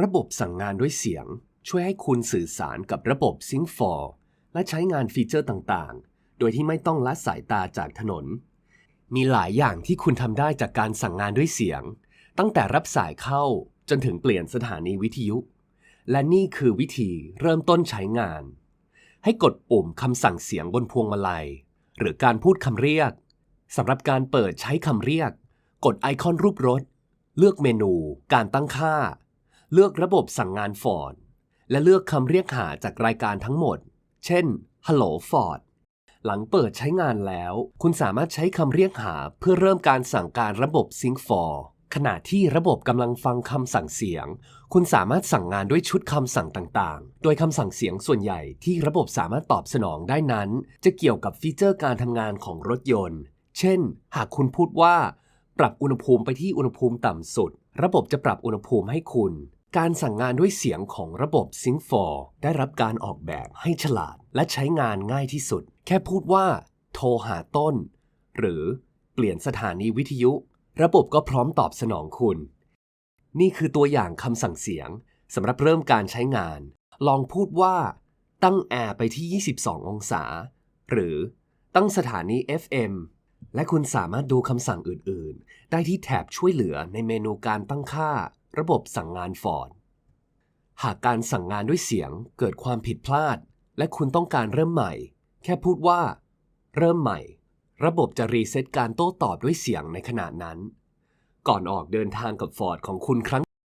ระบบสั่งงานด้วยเสียง ช่วยให้คุณสื่อสารกับระบบ Sync 4 และใช้งานฟีเจอร์ต่างๆ โดยที่ไม่ต้องละสายตาจากถนน มีหลายอย่างที่คุณทำได้จากการสั่งงานด้วยเสียง ตั้งแต่รับสายเข้าจนถึงเปลี่ยนสถานีวิทยุ และนี่คือวิธีเริ่มต้นใช้งาน ให้กดปุ่มคำสั่งเสียงบนพวงมาลัย หรือการพูดคำเรียกสำหรับการเปิดใช้คำเรียก กดไอคอนรูปรถ เลือกเมนู การตั้งค่า เลือกระบบสั่งงาน Ford และเลือกคำเรียกหาจากรายการทั้งหมด เช่น Hello Ford หลังเปิดใช้งานแล้ว คุณสามารถใช้คำเรียกหาเพื่อเริ่มการสั่งการระบบ Sync 4ขณะที่ระบบกำลังฟังคำสั่งเสียง คุณสามารถสั่งงานด้วยชุดคำสั่งต่างๆ โดยคำสั่งเสียงส่วนใหญ่ที่ระบบสามารถตอบสนองได้นั้น จะเกี่ยวกับฟีเจอร์การทำงานของรถยนต์ เช่น หากคุณพูดว่า ปรับอุณหภูมิไปที่อุณหภูมิต่ำสุด ระบบจะปรับอุณหภูมิให้คุณ การสั่งงานด้วยเสียงของระบบ Sync 4ได้รับการออกแบบให้ฉลาดและใช้งานง่ายที่สุด แค่พูดว่า โทรหาต้น หรือเปลี่ยนสถานีวิทยุ ระบบก็พร้อมตอบสนองคุณ นี่คือตัวอย่างคำสั่งเสียงสำหรับเริ่มการใช้งาน ลองพูดว่า ตั้งแอร์ไปที่ 22 องศา หรือตั้งสถานี FM และคุณสามารถดูคำสั่งอื่น ๆ ได้ที่แถบช่วยเหลือในเมนูการตั้งค่า ระบบสั่งงานฟอร์ด หากการสั่งงานด้วยเสียงเกิดความผิดพลาด และคุณต้องการเริ่มใหม่ แค่พูดว่า เริ่มใหม่ ระบบจะรีเซ็ตการโต้ตอบด้วยเสียงในขณะนั้น ก่อนออกเดินทางกับฟอร์ดของคุณครั้ง